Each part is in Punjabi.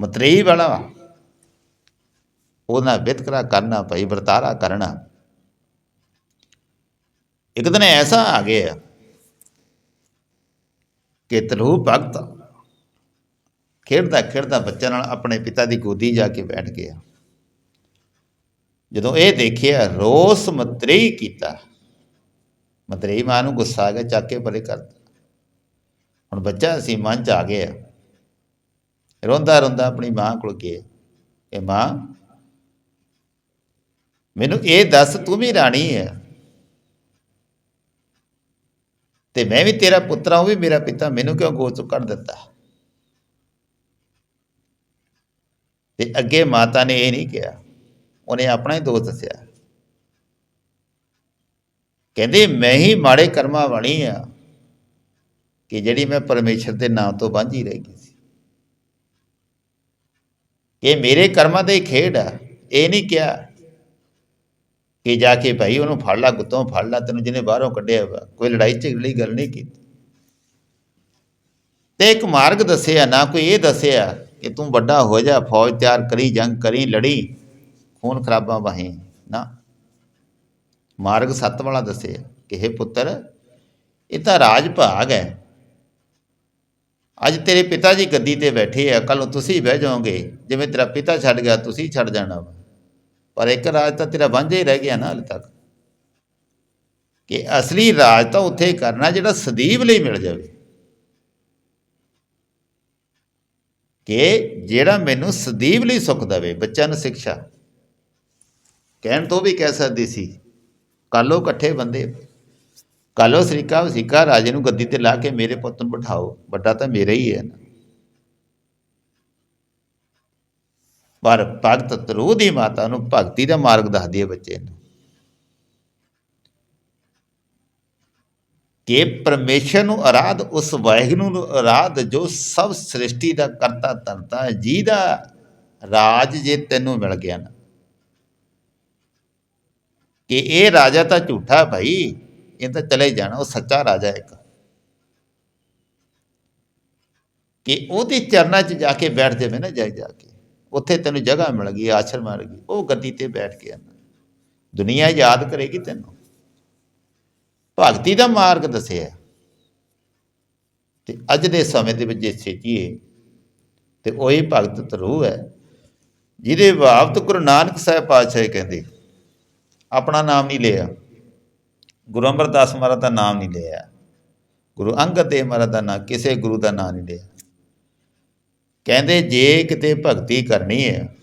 ਮਤਰੇਈ ਵਾਲਾ ਉਹਨਾਂ ਵਿਤਕਰਾ ਕਰਨਾ ਭਾਈ, ਵਰਤਾਰਾ ਕਰਨਾ। ਇੱਕ ਦਿਨ ਐਸਾ ਆ ਗਿਆ ਕਿ ਤਲੂ ਭਗਤ ਖੇਡਦਾ ਖੇਡਦਾ ਬੱਚਾ ਨਾਲ ਆਪਣੇ ਪਿਤਾ ਦੀ ਗੋਦੀ ਜਾ ਕੇ ਬੈਠ ਗਿਆ। ਜਦੋਂ ਇਹ ਦੇਖਿਆ, ਰੋਸ ਮਤਰੇਈ ਕੀਤਾ। ਮਤਰੇਈ ਮਾਂ ਨੂੰ ਗੁੱਸਾ ਆ ਗਿਆ, ਚੱਕ ਕੇ ਪਰੇ ਕਰਤਾ। ਹੁਣ ਬੱਚਾ ਸੀ, ਮਨ ਚ ਆ ਗਿਆ। ਰੋਂਦਾ ਰੋਂਦਾ ਆਪਣੀ ਮਾਂ ਕੋਲ ਗਿਆ। ਕਿ ਮਾਂ, ਮੈਨੂੰ ਇਹ ਦੱਸ ਤੂੰ ਵੀ ਰਾਣੀ ਹੈ। ਤੇ ਮੈਂ ਵੀ ਤੇਰਾ ਪੁੱਤਰ ਹਾਂ, ਉਹ ਵੀ ਮੇਰਾ ਪਿਤਾ, ਮੈਨੂੰ ਕਿਉਂ ਗੋਦ ਤੋਂ ਕੱਢ ਦਿੱਤਾ? ਤੇ ਅੱਗੇ ਮਾਤਾ ਨੇ ਇਹ ਨਹੀਂ ਕਿਹਾ। ਉਹਨੇ ਆਪਣਾ ਹੀ ਦੋਸ਼ ਦੱਸਿਆ। ਕਹਿੰਦੇ, ਮੈਂ ਹੀ ਮਾੜੇ ਕਰਮਾਂ ਵਾਲੀ ਆ ਕਿ ਜਿਹੜੀ ਮੈਂ ਪਰਮੇਸ਼ਰ ਦੇ ਨਾਮ ਤੋਂ ਵਾਂਝੀ ਰਹਿ ਗਈ ਕਿ ਮੇਰੇ ਕਰਮਾਂ ਤੇ ਖੇਡ ਆ, ਇਹ ਨਹੀਂ ਕਿਹਾ ਕਿ ਜਾ ਕੇ ਭਾਈ ਉਹਨੂੰ ਫੜ ਲਾ, ਗੁੱਤੋਂ ਫੜ ਲਾ, ਤੈਨੂੰ ਜਿਹਨੇ ਬਾਹਰੋਂ ਕੱਢਿਆ ਵਾ, ਕੋਈ ਲੜਾਈ ਝਗੜੀ ਗੱਲ ਨਹੀਂ ਕੀਤੀ। ਤੇ ਇੱਕ ਮਾਰਗ ਦੱਸਿਆ, ਨਾ ਕੋਈ ਇਹ ਦੱਸਿਆ ਕਿ ਤੂੰ ਵੱਡਾ ਹੋ ਜਾ, ਫੌਜ ਤਿਆਰ ਕਰੀ, ਜੰਗ ਕਰੀ, ਲੜੀ, ਖੂਨ ਖਰਾਬਾਂ ਵਹੀਂ, ਨਾ। ਮਾਰਗ ਸੱਤ ਵਾਲਾ ਦੱਸਿਆ ਕਿ ਇਹ ਪੁੱਤਰ, ਇਹ ਤਾਂ ਰਾਜ ਭਾਗ ਹੈ। ਅੱਜ ਤੇਰੇ ਪਿਤਾ ਜੀ ਗੱਦੀ ਤੇ ਬੈਠੇ ਆ ਕੱਲ ਨੂੰ ਤੁਸੀਂ ਬਹਿ ਜਾਓਗੇ। ਜਿਵੇਂ ਤੇਰਾ ਪਿਤਾ ਛੱਡ ਗਿਆ, ਤੁਸੀਂ ਛੱਡ ਜਾਣਾ ਵਾ। ਪਰ ਇੱਕ ਰਾਜ ਤਾਂ ਤੇਰਾ ਵਾਂਝਾ ਹੀ ਰਹਿ ਗਿਆ ਨਾ ਹਾਲੇ ਤੱਕ। ਕਿ ਅਸਲੀ ਰਾਜ ਤਾਂ ਉੱਥੇ ਕਰਨਾ ਜਿਹੜਾ ਸਦੀਵ ਲਈ ਮਿਲ ਜਾਵੇ। ਕਿ ਜਿਹੜਾ ਮੈਨੂੰ ਸਦੀਵ ਲਈ ਸੁੱਖ ਦੇਵੇ, ਬੱਚਿਆਂ ਨੂੰ ਸਿੱਖਿਆ। ਕਹਿਣ ਤੋਂ ਵੀ ਕਹਿ ਸਕਦੀ ਸੀ ਕਾਲੋ ਇਕੱਠੇ ਬੰਦੇ ਕਾਲੋ ਸ੍ਰੀਕਾ ਵਸੀਕਾ ਰਾਜੇ ਨੂੰ ਗੱਦੀ ਤੇ ਲਾ ਕੇ ਮੇਰੇ ਪੁੱਤ ਨੂੰ ਬਿਠਾਓ। ਵੱਡਾ ਤਾਂ ਮੇਰਾ ਹੀ ਹੈ ਨਾ। ਪਰ ਭਗਤ ਤਰੂ ਦੀ ਮਾਤਾ ਨੂੰ ਭਗਤੀ ਦਾ ਮਾਰਗ ਦੱਸਦੀ ਹੈ ਬੱਚੇ ਨੂੰ। ਕਿ ਪਰਮੇਸ਼ਰ ਨੂੰ ਆਰਾਧ, ਉਸ ਵਾਹਿਗੁਰੂ ਨੂੰ ਆਰਾਧ ਜੋ ਸਭ ਸ੍ਰਿਸ਼ਟੀ ਦਾ ਕਰਤਾ, ਧਰਤਾ ਹੈ, ਜਿਹਦਾ ਰਾਜ ਜੇ ਤੈਨੂੰ ਮਿਲ ਗਿਆ ਨਾ। ਕਿ ਇਹ ਰਾਜਾ ਤਾਂ ਝੂਠਾ ਭਾਈ। ਇਹ ਤਾਂ ਚਲੇ ਜਾਣਾ, ਉਹ ਸੱਚਾ ਰਾਜਾ ਇੱਕ। ਕਿ ਉਹਦੇ ਚਰਨਾਂ 'ਚ ਜਾ ਕੇ ਬੈਠ ਜਾਵੇ ਨਾ ਜਾਈ ਜਾ ਕੇ, ਉੱਥੇ ਤੈਨੂੰ ਜਗ੍ਹਾ ਮਿਲ ਗਈ, ਆਸ਼ਰਮ ਮਿਲ ਗਈ, ਉਹ ਗੱਦੀ ਤੇ ਬੈਠ ਕੇ ਆਣਾ ਦੁਨੀਆ ਯਾਦ ਕਰੇਗੀ ਤੈਨੂੰ। ਭਗਤੀ ਦਾ ਮਾਰਗ ਦੱਸਿਆ। ਤੇ ਅੱਜ ਦੇ ਸਮੇਂ ਦੇ ਵਿੱਚ ਜੇ ਸੇਚੀਏ, ਤੇ ਉਹ ਉਹੀ ਭਗਤ ਤਰੂ ਹੈ, ਜਿਹਦੇ ਬਾਬਤ ਗੁਰੂ ਨਾਨਕ ਸਾਹਿਬ ਪਾਤਸ਼ਾਹ ਕਹਿੰਦੇ, ਆਪਣਾ ਨਾਮ ਨਹੀਂ ਲਿਆ। ਗੁਰੂ ਅਮਰਦਾਸ ਮਹਾਰਾਜ ਦਾ ਨਾਮ ਨਹੀਂ ਲਿਆ। ਗੁਰੂ ਅੰਗਦ ਦੇਵ ਮਹਾਰਾਜ ਦਾ ਨਾਮ, ਕਿਸੇ ਗੁਰੂ ਦਾ ਨਾਮ ਨਹੀਂ ਲਿਆ। ਕਹਿੰਦੇ, ਜੇ ਕਿਤੇ ਭਗਤੀ ਕਰਨੀ ਹੈ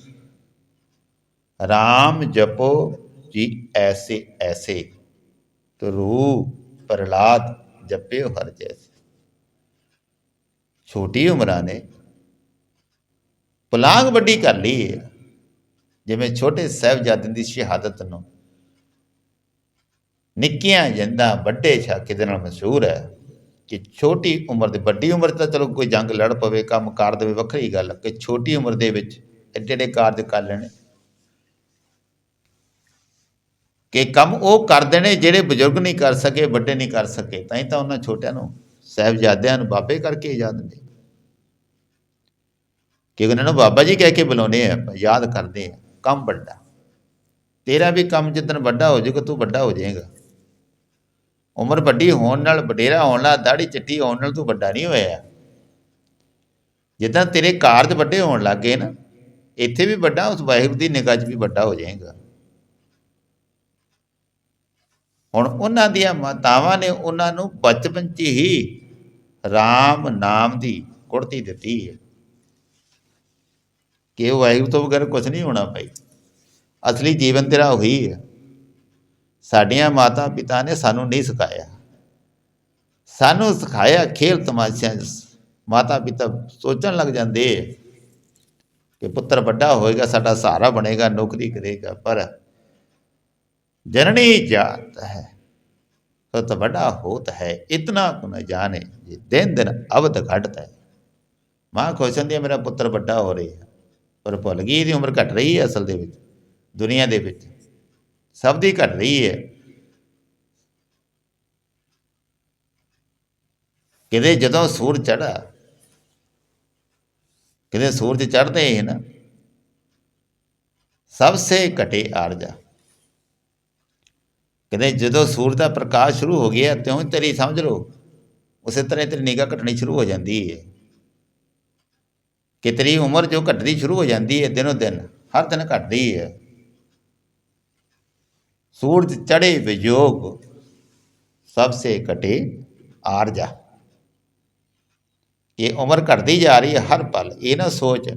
RAM ਜਪੋ ਜੀ ਐਸੇ ਐਸੇ ਤਰੂ ਪ੍ਰਲਾਦ ਜਪਿਓ ਹਰ ਜੈਸੇ। ਛੋਟੀ ਉਮਰਾਂ ਨੇ ਪੁਲਾਂਗ ਵੱਡੀ ਕਰ ਲਈ ਹੈ। ਜਿਵੇਂ ਛੋਟੇ ਸਾਹਿਬਜ਼ਾਦਿਆਂ ਦੀ ਸ਼ਹਾਦਤ ਨੂੰ ਨਿੱਕੀਆਂ ਜਿੰਦਾ ਵੱਡੇ ਛਾਕੇ ਦੇ ਨਾਲ ਮਸ਼ਹੂਰ ਹੈ ਕਿ ਛੋਟੀ ਉਮਰ ਦੇ, ਵੱਡੀ ਉਮਰ ਤਾਂ ਚਲੋ ਕੋਈ ਜੰਗ ਲੜ ਪਵੇ, ਕੰਮ ਕਰ ਦੇਵੇ ਵੱਖਰੀ ਗੱਲ ਕਿ ਛੋਟੀ ਉਮਰ ਦੇ ਵਿੱਚ ਐਡੇ ਐਡੇ ਕਾਰਜ ਕਰ ਲੈਣੇ। ਕਿ ਕੰਮ ਉਹ ਕਰਦੇ ਨੇ ਜਿਹੜੇ ਬਜ਼ੁਰਗ ਨਹੀਂ ਕਰ ਸਕੇ, ਵੱਡੇ ਨਹੀਂ ਕਰ ਸਕੇ, ਤਾਂ ਹੀ ਤਾਂ ਉਹਨਾਂ ਛੋਟਿਆਂ ਨੂੰ, ਸਾਹਿਬਜ਼ਾਦਿਆਂ ਨੂੰ ਬਾਬੇ ਕਰਕੇ ਯਾਦ ਦਿੰਦੇ ਕਿ ਉਹਨਾਂ ਨੂੰ ਬਾਬਾ ਜੀ ਕਹਿ ਕੇ ਬੁਲਾਉਂਦੇ ਆ ਯਾਦ ਕਰਦੇ ਆ, ਕੰਮ ਵੱਡਾ। ਤੇਰਾ ਵੀ ਕੰਮ ਜਿੱਦਣ ਵੱਡਾ ਹੋ ਜਾਊਗਾ, ਤੂੰ ਵੱਡਾ ਹੋ ਜਾਏਗਾ। ਉਮਰ ਵੱਡੀ ਹੋਣ ਨਾਲ ਵਡੇਰਾ ਹੋਣ ਨਾਲ ਦਾੜੀ ਚਿੱਟੀ ਹੋਣ ਨਾਲ ਤੂੰ ਵੱਡਾ ਨਹੀਂ ਹੋਇਆ। ਜਿੱਦਾਂ ਤੇਰੇ ਕਾਰਜ ਵੱਡੇ ਹੋਣ ਲੱਗੇ ਨਾ, ਇੱਥੇ ਵੀ ਵੱਡਾ, ਉਸ ਵਾਹਿਗੁਰੂ ਦੀ ਨਿਗਾਹ 'ਚ ਵੀ ਵੱਡਾ ਹੋ ਜਾਏਗਾ। ਹੁਣ ਉਹਨਾਂ ਦੀਆਂ ਮਾਤਾਵਾਂ ਨੇ ਉਹਨਾਂ ਨੂੰ ਬਚਪਨ 'ਚ ਹੀ RAM ਨਾਮ ਦੀ ਕੁੜਤੀ ਦਿੱਤੀ ਹੈ। ਕਿ ਉਹ ਵਾਹਿਗੁਰੂ ਤੋਂ ਬਗੈਰ ਕੁਝ ਨਹੀਂ ਹੋਣਾ ਭਾਈ। ਅਸਲੀ ਜੀਵਨ ਤੇਰਾ ਉਹੀ ਹੈ। ਸਾਡੀਆਂ ਮਾਤਾ ਪਿਤਾ ਨੇ ਸਾਨੂੰ ਨਹੀਂ ਸਿਖਾਇਆ। ਸਾਨੂੰ ਸਿਖਾਇਆ, ਖੇਲ ਤਮਾਸ਼ਿਆਂ ਮਾਤਾ ਪਿਤਾ ਸੋਚਣ ਲੱਗ ਜਾਂਦੇ ਕਿ ਪੁੱਤਰ ਵੱਡਾ ਹੋਏਗਾ, ਸਾਡਾ ਸਹਾਰਾ ਬਣੇਗਾ, ਨੌਕਰੀ ਕਰੇਗਾ, ਪਰ ਜਨਨੀ ਜਾਤ ਹੈ। ਤਤ ਵੱਡਾ ਹੋਤ ਹੈ, ਇਤਨਾ ਕੁ ਨ ਜਾਣੇ, ਜੇ ਦਿਨ ਦਿਨ ਅਵਧ ਘਟਦਾ ਹੈ। ਮਾਂ ਖੁਸ਼ੰਦੀ ਹੈ, ਮੇਰਾ ਪੁੱਤਰ ਵੱਡਾ ਹੋ ਰਿਹਾ, ਪਰ ਭੁੱਲ ਗਈ, ਇਹਦੀ ਉਮਰ ਘਟ ਰਹੀ ਹੈ ਅਸਲ ਦੇ ਵਿੱਚ, ਦੁਨੀਆ ਦੇ ਵਿੱਚ। ਸਭ ਦੀ ਘਟ ਰਹੀ ਹੈ। ਕਿਤੇ ਜਦੋਂ ਸੂਰਜ ਚੜਾ ਕਿਤੇ ਸੂਰਜ ਚੜਦੇ ਹੀ ਨਾ, ਸਭ ਸੇ ਘਟੇ ਆਰਜਾ ਕਹਿੰਦੇ ਜਦੋਂ ਸੂਰਜ ਦਾ ਪ੍ਰਕਾਸ਼ ਸ਼ੁਰੂ ਹੋ ਗਿਆ, ਤਿਉਂ ਤੇਰੀ ਸਮਝ ਲਓ, ਉਸੇ ਤਰ੍ਹਾਂ ਤੇਰੀ ਨਿਗਾਹ ਘਟਣੀ ਸ਼ੁਰੂ ਹੋ ਜਾਂਦੀ ਹੈ। ਕਿ ਤੇਰੀ ਉਮਰ ਜੋ ਘਟਦੀ ਸ਼ੁਰੂ ਹੋ ਜਾਂਦੀ ਹੈ, ਦਿਨੋ ਦਿਨ ਹਰ ਦਿਨ ਘਟਦੀ ਹੈ। ਸੂਰਜ ਚੜੇ ਵਿਜੋਗ ਸਭ ਸੇ ਘਟੇ ਆਰਜਾ। ਇਹ ਉਮਰ ਘਟਦੀ ਜਾ ਰਹੀ ਹੈ ਹਰ ਪਲ। ਇਹ ਨਾ ਸੋਚ,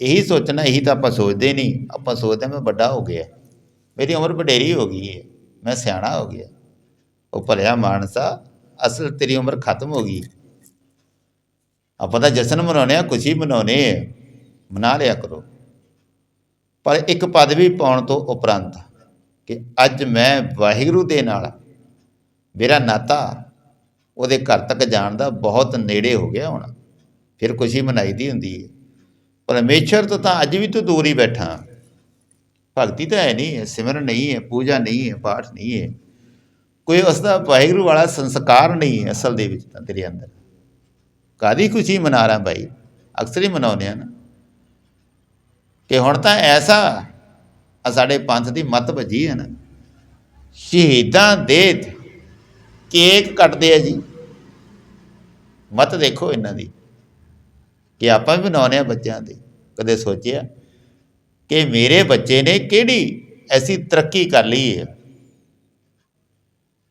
ਇਹੀ ਸੋਚਣਾ, ਇਹੀ ਤਾਂ ਆਪਾਂ ਸੋਚਦੇ ਨਹੀਂ। ਆਪਾਂ ਸੋਚਦੇ ਮੈਂ ਵੱਡਾ ਹੋ ਗਿਆ। ਮੇਰੀ ਉਮਰ ਵਡੇਰੀ ਹੋ ਗਈ ਹੈ। ਮੈਂ ਸਿਆਣਾ ਹੋ ਗਿਆ। ਉਹ ਭਲਿਆ ਮਾਨਸਾ, ਅਸਲ ਤੇਰੀ ਉਮਰ ਖਤਮ ਹੋ ਗਈ। ਆਪਾਂ ਤਾਂ ਜਸ਼ਨ ਮਨਾਉਣੇ ਆ ਖੁਸ਼ੀ ਮਨਾਉਣੇ ਆ ਮਨਾ ਲਿਆ ਕਰੋ। ਪਰ ਇੱਕ ਪਦਵੀ ਪਾਉਣ ਤੋਂ ਉਪਰੰਤ ਕਿ ਅੱਜ ਮੈਂ ਵਾਹਿਗੁਰੂ ਦੇ ਨਾਲ ਮੇਰਾ ਨਾਤਾ ਉਹਦੇ ਘਰ ਤੱਕ ਜਾਣ ਦਾ ਬਹੁਤ ਨੇੜੇ ਹੋ ਗਿਆ ਹੁਣ। ਫਿਰ ਖੁਸ਼ੀ ਮਨਾਈ ਦੀ ਹੁੰਦੀ ਹੈ। ਪਰਮੇਸ਼ਰ ਤੋਂ ਤਾਂ ਅੱਜ ਵੀ ਤੂੰ ਦੂਰ ਹੀ ਬੈਠਾ। ਭਗਤੀ ਤਾਂ ਹੈ ਨਹੀਂ ਹੈ ਸਿਮਰਨ ਨਹੀਂ ਹੈ, ਪੂਜਾ ਨਹੀਂ ਹੈ, ਪਾਠ ਨਹੀਂ ਹੈ। ਕੋਈ ਉਸ ਦਾ ਵਾਹਿਗੁਰੂ ਵਾਲਾ ਸੰਸਕਾਰ ਨਹੀਂ ਹੈ ਅਸਲ ਦੇ ਵਿੱਚ ਤਾਂ ਤੇਰੇ ਅੰਦਰ। ਕਾਦੀ ਖੁਸ਼ੀ ਮਨਾ ਰਹਾ ਭਾਈ ਅਕਸਰ ਹੀ ਮਨਾਉਂਦੇ ਆ ਨਾ। ਕਿ ਹੁਣ ਤਾਂ ਐਸਾ ਆ ਸਾਡੇ ਪੰਥ ਦੀ ਮਤ ਵੱਜੀ ਹੈ ਨਾ। ਸ਼ਹੀਦਾਂ ਦੇ ਕੇਕ ਕੱਟਦੇ ਆ ਜੀ। ਮਤ ਦੇਖੋ ਇਹਨਾਂ ਦੀ ਕਿ ਆਪਾਂ ਵੀ ਬਣਾਉਂਦੇ ਆ ਬੱਚਿਆਂ ਦੇ ਕਦੇ ਸੋਚਿਆ ਕਿ ਮੇਰੇ ਬੱਚੇ ਨੇ ਕਿਹੜੀ ਐਸੀ ਤਰੱਕੀ ਕਰ ਲਈ ਹੈ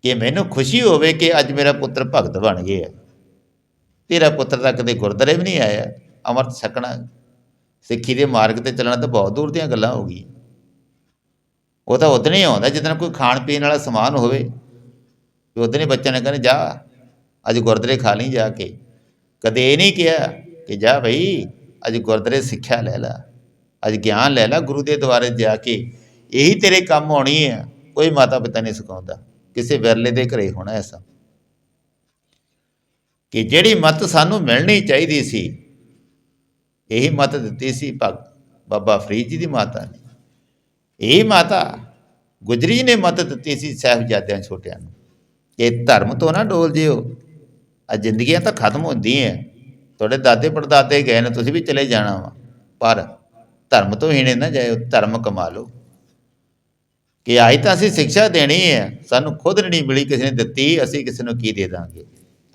ਕਿ ਮੈਨੂੰ ਖੁਸ਼ੀ ਹੋਵੇ ਕਿ ਅੱਜ ਮੇਰਾ ਪੁੱਤਰ ਭਗਤ ਬਣ ਗਿਆ। ਤੇਰਾ ਪੁੱਤਰ ਤਾਂ ਕਦੇ ਗੁਰਦੁਆਰੇ ਵੀ ਨਹੀਂ ਆਇਆ। ਅਮਰਤ ਛਕਣਾ ਸਿੱਖੀ ਦੇ ਮਾਰਗ ਤੇ ਚੱਲਣਾ ਤਾਂ ਬਹੁਤ ਦੂਰ ਦੀਆਂ ਗੱਲਾਂ ਹੋ ਗਈਆਂ। ਉਹ ਤਾਂ ਉਦੋਂ ਹੀ ਆਉਂਦਾ ਜਦੋਂ ਕੋਈ ਖਾਣ ਪੀਣ ਵਾਲਾ ਸਮਾਨ ਹੋਵੇ। ਤੇ ਉਦੋਂ ਹੀ ਬੱਚਿਆਂ ਨੇ ਕਹਿੰਦੇ, ਜਾ, ਅੱਜ ਗੁਰਦੁਆਰੇ ਖਾ ਲਈ ਜਾ ਕੇ। ਕਦੇ ਇਹ ਨਹੀਂ ਕਿਹਾ ਕਿ, ਜਾ ਭਈ ਅੱਜ ਗੁਰਦੁਆਰੇ ਸਿੱਖਿਆ ਲੈ ਲੈ, ਅੱਜ ਗਿਆਨ ਲੈ ਲੈ ਗੁਰੂ ਦੇ ਦੁਆਰੇ ਜਾ ਕੇ। ਇਹੀ ਤੇਰੇ ਕੰਮ ਆਉਣੀ ਹੈ ਕੋਈ ਮਾਤਾ ਪਿਤਾ ਨਹੀਂ ਸਿਖਾਉਂਦਾ। ਕਿਸੇ ਵਿਰਲੇ ਦੇ ਘਰੇ ਹੋਣਾ ਐਸਾ ਕਿ ਜਿਹੜੀ ਮਤ ਸਾਨੂੰ ਮਿਲਣੀ ਚਾਹੀਦੀ ਸੀ, ਇਹੀ ਮਤ ਦਿੱਤੀ ਸੀ ਭਗਤ ਬਾਬਾ ਫਰੀਦ ਜੀ ਦੀ ਮਾਤਾ ਨੇ। ਇਹ ਮਾਤਾ ਗੁਜਰੀ ਨੇ ਮਦਦ ਦਿੱਤੀ ਸੀ ਸਾਹਿਬਜ਼ਾਦਿਆਂ ਛੋਟਿਆਂ ਨੂੰ। ਇਹ ਧਰਮ ਤੋਂ ਨਾ ਡੋਲ ਜਿਓ। ਆ ਜ਼ਿੰਦਗੀਆਂ ਤਾਂ ਖਤਮ ਹੁੰਦੀਆਂ ਤੁਹਾਡੇ ਦਾਦੇ ਪੜਦਾਦੇ ਗਏ ਨੇ, ਤੁਸੀਂ ਵੀ ਚਲੇ ਜਾਣਾ ਵਾ। ਪਰ ਧਰਮ ਤੋਂ ਹੀਣੇ ਨਾ ਜਾਇਓ, ਧਰਮ ਕਮਾ ਲਓ। ਕਿ ਆਈ ਤਾਂ ਅਸੀਂ ਸਿੱਖਿਆ ਦੇਣੀ ਹੈ ਸਾਨੂੰ ਖੁਦ ਨਹੀਂ ਮਿਲੀ, ਕਿਸੇ ਨੇ ਦਿੱਤੀ, ਅਸੀਂ ਕਿਸੇ ਨੂੰ ਕੀ ਦੇ ਦਾਂਗੇ?